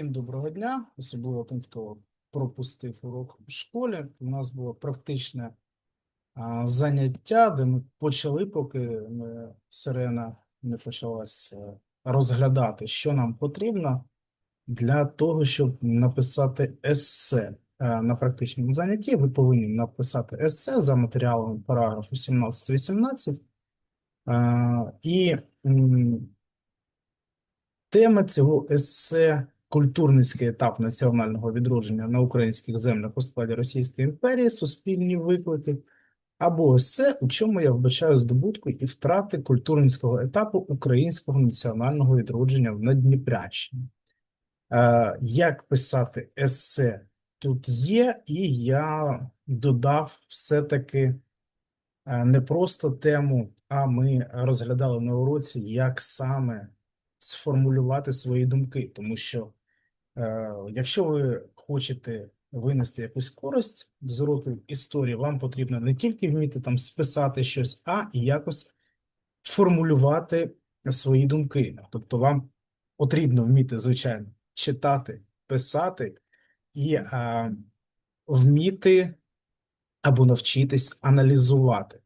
Всім доброго дня, особливо тим, хто пропустив урок у школі. У нас було практичне а, заняття, де ми почали, поки ми, сирена не почалась е, розглядати, що нам потрібно для того, щоб написати есе. Е, На практичному занятті ви повинні написати есе за матеріалами параграфу 17-18. Е, І Тема цього есе культурницький етап національного відродження на українських землях у складі Російської імперії, суспільні виклики, або есе, у чому я вбачаю здобутку і втрати культурницького етапу українського національного відродження в Наддніпрянщині. Е, Як писати есе тут є, і я додав все-таки е, не просто тему, а ми розглядали на уроці, як саме сформулювати свої думки, тому що якщо ви хочете винести якусь користь з уроків історії, вам потрібно не тільки вміти там списати щось, а і якось формулювати свої думки. Тобто, вам потрібно вміти, звичайно, читати, писати і е, вміти або навчитись аналізувати.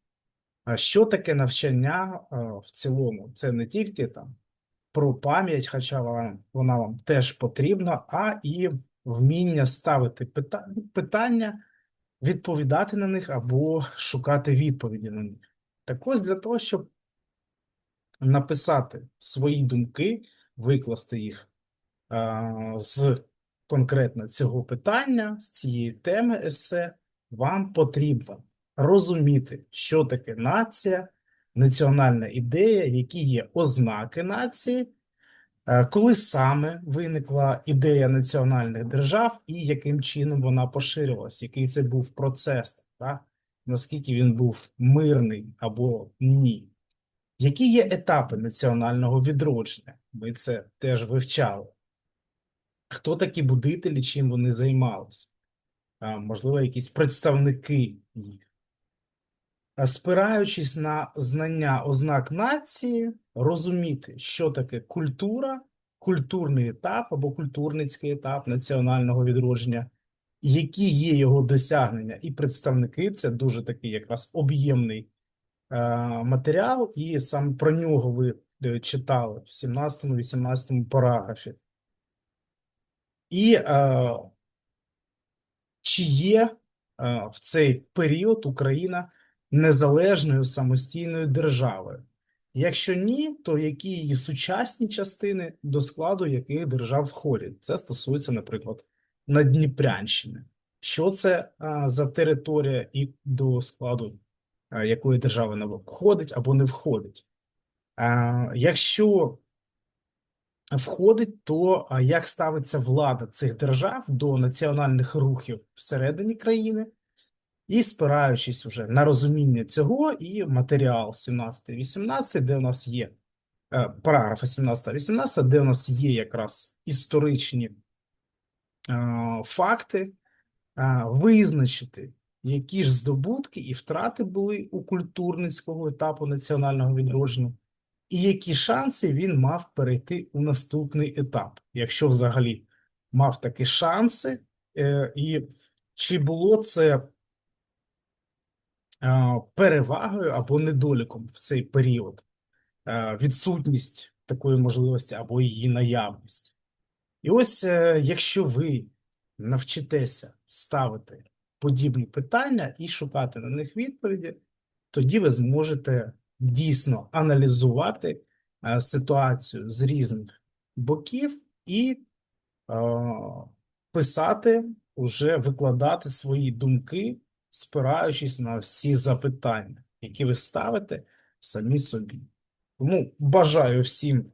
А що таке навчання е, в цілому? Це не тільки там про пам'ять, хоча вона, вам теж потрібна, а і вміння ставити питання, відповідати на них або шукати відповіді на них. Так ось для того, щоб написати свої думки, викласти їх а, з конкретно цього питання, з цієї теми есе, вам потрібно розуміти, що таке нація, національна ідея, які є ознаки нації, е, коли саме виникла ідея національних держав і яким чином вона поширювалась, який це був процес, так? наскільки він був мирний або ні. Які є етапи національного відродження? Ми це теж вивчали. Хто такі будителі, чим вони займалися? Можливо, якісь представники їх. Спираючись на знання ознак нації, розуміти, що таке культура, культурний етап або культурницький етап національного відродження, які є його досягнення і представники, це дуже такий якраз об'ємний е, матеріал, і саме про нього ви е, читали в 17-18 параграфі. І е, чи є е, в цей період Україна незалежною самостійною державою? Якщо ні, то які її сучасні частини, до складу яких держав входять? Це стосується, наприклад, Наддніпрянщини. Що це а, за територія і до складу а, якої держави вона входить або не входить? А, якщо входить, то а, як ставиться влада цих держав до національних рухів всередині країни? І спираючись уже на розуміння цього, і матеріал 17-18, де у нас є е, параграфи 17-18, де у нас є якраз історичні е, факти, е, визначити, які ж здобутки і втрати були у культурницького етапу національного відродження, і які шанси він мав перейти у наступний етап, якщо взагалі мав такі шанси, і чи було це перевагою або недоліком в цей період, е, відсутність такої можливості або її наявність. І ось, е, якщо ви навчитеся ставити подібні питання і шукати на них відповіді, тоді ви зможете дійсно аналізувати е, ситуацію з різних боків і е, писати, уже викладати свої думки, спираючись на ці запитання, які ви ставите самі собі. Тому бажаю всім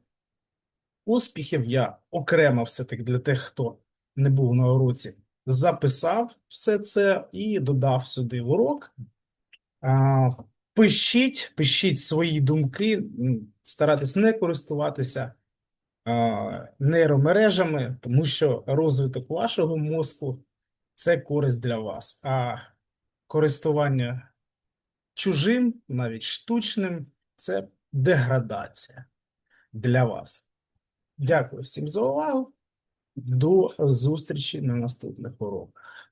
успіхів. Я окремо все-таки для тих, хто не був на уроці, записав все це і додав сюди урок. Пишіть, пишіть свої думки, старайтесь не користуватися нейромережами, тому що розвиток вашого мозку це користь для вас. А користування чужим, навіть штучним, це деградація для вас. Дякую всім за увагу. До зустрічі на наступних уроках.